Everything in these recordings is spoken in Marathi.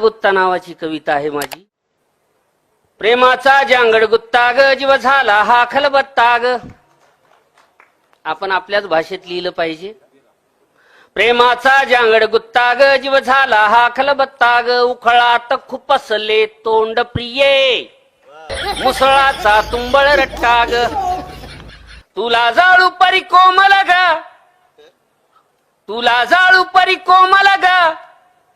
गुत्ता नावाची कविता आहे माझी. प्रेमाचा जांगड गुत्ता ग जीव झाला हा खलबत्ता ग. आपण आपल्याच भाषेत लिहिलं पाहिजे. प्रेमाचा जांगड गुत्ता ग जीव झाला हा खलबत्ता ग. उखळात खुपसले तोंड प्रिये. मुसळाचा तुंबळ रट्टा ग. तुला जाळू परी कोमल ग. तुला जाळू परी कोमल ग.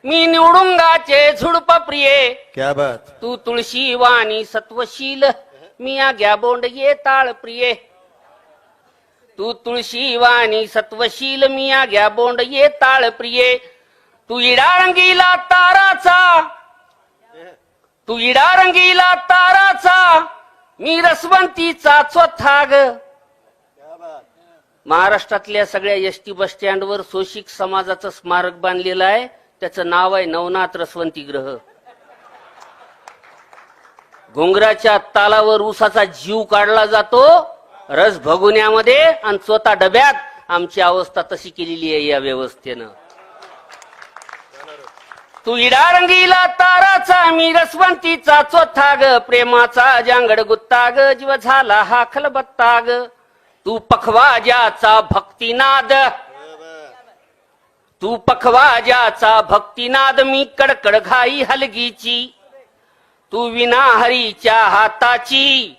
मी निवडुंगाचे झुडप प्रिये. क्या बात. तू तुळशी वाणी सत्वशील. मी आग्या बोंड ये ताळ प्रिये. तू तुळशी वाणी सत्वशील. मी आग्या बोंड ये ताळ प्रिये. तू इडा रंगीला ताराचा. तू इडा रंगीला ताराचा. मी रसवंतीचा चोथा ग महाराष्ट्रातल्या सगळ्या एस टी बस स्टँडवर सोशिक समाजाचं स्मारक बांधलेलं आहे. त्याचं नाव आहे नवनाथ रसवंती ग्रह. घोंगराच्या तालावर उसाचा जीव काढला जातो रस भगुन्यामध्ये आणि स्वतः डब्यात आमची अवस्था तशी केलेली आहे या व्यवस्थेनं. तू इडा रंगीला ताराचा मी रसवंतीचा चोथा ग प्रेमाचा जांगड गुत्ता ग जीव झाला हा खलबत्ता ग. तू पखवाजाचा भक्तिनाद तू पखवाजाचा भक्तिनाद मी कडकड घाई हलगीची. तू विना हरीच्या हाताची.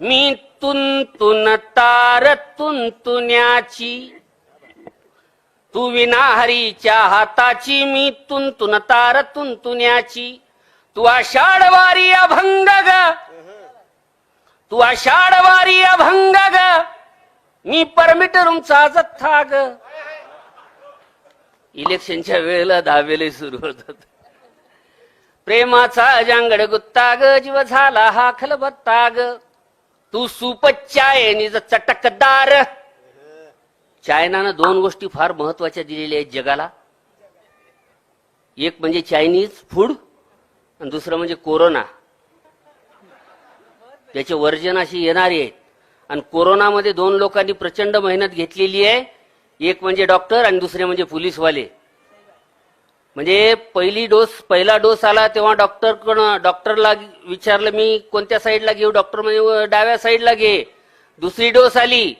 मी तुंतुन तार तुंतुण्याची तू विना हरीच्या हाताची. मी तुंतुन तार तुंतुण्याची तू आषाढवारी अभंग ग. तू आषाढवारी अभंग ग. मी परमिट रुमचा जथ्था ग. इलेक्शनच्या वेळेला दहावेले सुरू होतात. प्रेमाचा अजांगड गुत्ता ग जीव झाला हा खलबत्ता ग तू सुपच्चाय निज चटकदार. चायनानं दोन गोष्टी फार महत्त्वाच्या दिलेल्या आहेत जगाला. एक म्हणजे चायनीज फूड आणि दुसरं म्हणजे कोरोना. त्याचे वर्जन अशी येणारी आहेत. आणि कोरोनामध्ये दोन लोकांनी प्रचंड मेहनत घेतलेली आहे. एक म्हणजे डॉक्टर आणि दुसरे म्हणजे पोलीसवाले. म्हणजे पहिली डोस पहिला डोस आला तेव्हा डॉक्टर डॉक्टरला विचारलं मी कोणत्या साईडला घेऊ? डॉक्टर म्हणे डाव्या साईडला घे. दुसरी डोस आली.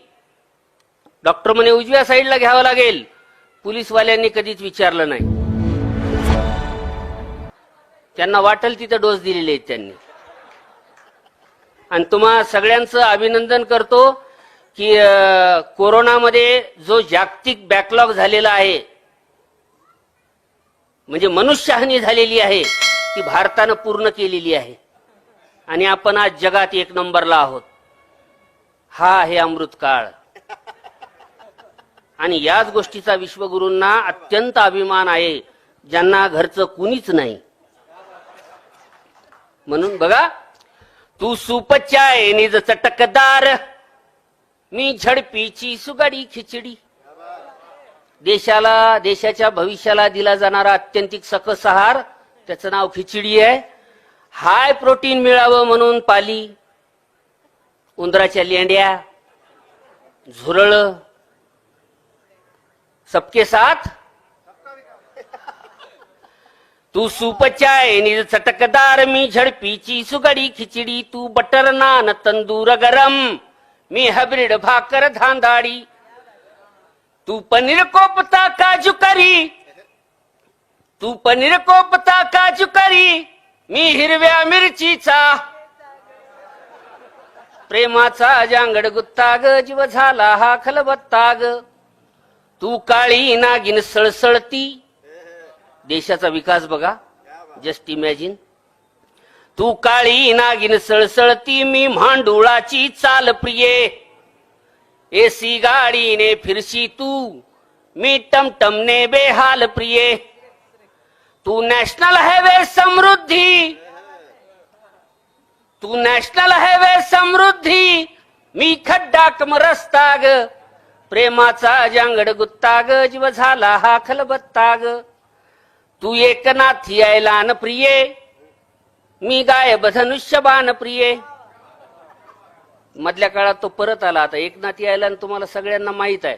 डॉक्टर म्हणे उजव्या साईडला घ्यावं लागेल. पोलीसवाल्यांनी कधीच विचारलं नाही. त्यांना वाटेल तिथं डोस दिलेले आहेत त्यांनी. आणि तुम्हा सगळ्यांचं अभिनंदन करतो. की कोरोनामध्ये जो जागतिक बॅकलॉग झालेला आहे म्हणजे मनुष्यहानी झालेली आहे ती भारतानं पूर्ण केलेली आहे. आणि आपण आज जगात एक नंबरला आहोत. हा आहे अमृत काळ आणि याच गोष्टीचा विश्वगुरूंना अत्यंत अभिमान आहे ज्यांना घरचं कुणीच नाही. म्हणून बघा तू सुपच्चाय निज चटकदार. मी झडपीची सुगाडी खिचडी. देशाला देशाच्या भविष्याला दिला जाणारा अत्यंतिक सकस आहार त्याचं नाव खिचडी आहे. हाय प्रोटीन मिळावं म्हणून पाली. उंदराच्या लेंड्या झुरळ सबके साथ. तू सुपचाय निज चटकदार मी झडपीची सुगडी खिचडी. तू बटर नान तंदूर गरम. मी हब्रिड भाकर धांदाडी. तू पनीर कोपता काजू करी. तू पनीर कोपता काजू करी. मी हिरव्या मिरचीचा. प्रेमाचा जांगड गुत्ता ग जीव झाला हा खलबत्ता ग. तू काळी नागिन सळसळती. देशाचा विकास बघा. Just imagine. तू काळी नागिन सळसळती मी मांडुळाची चाल प्रिये. एसी गाडीने फिरशी तू मी टमटमने बेहाल प्रिये. तू नॅशनल हायवे समृद्धी. तू नॅशनल हायवे समृद्धी. मी खड्डा कम रस्ता ग प्रेमाचा जांगड गुत्ता ग जीव झाला हा खलबत्ता ग तू एकनाथ यायला न प्रिये. मी गायब धनुष्यबाण प्रिये. मधल्या काळात तो परत आला. आता एकनाथ यायला आणि तुम्हाला सगळ्यांना माहीत आहे.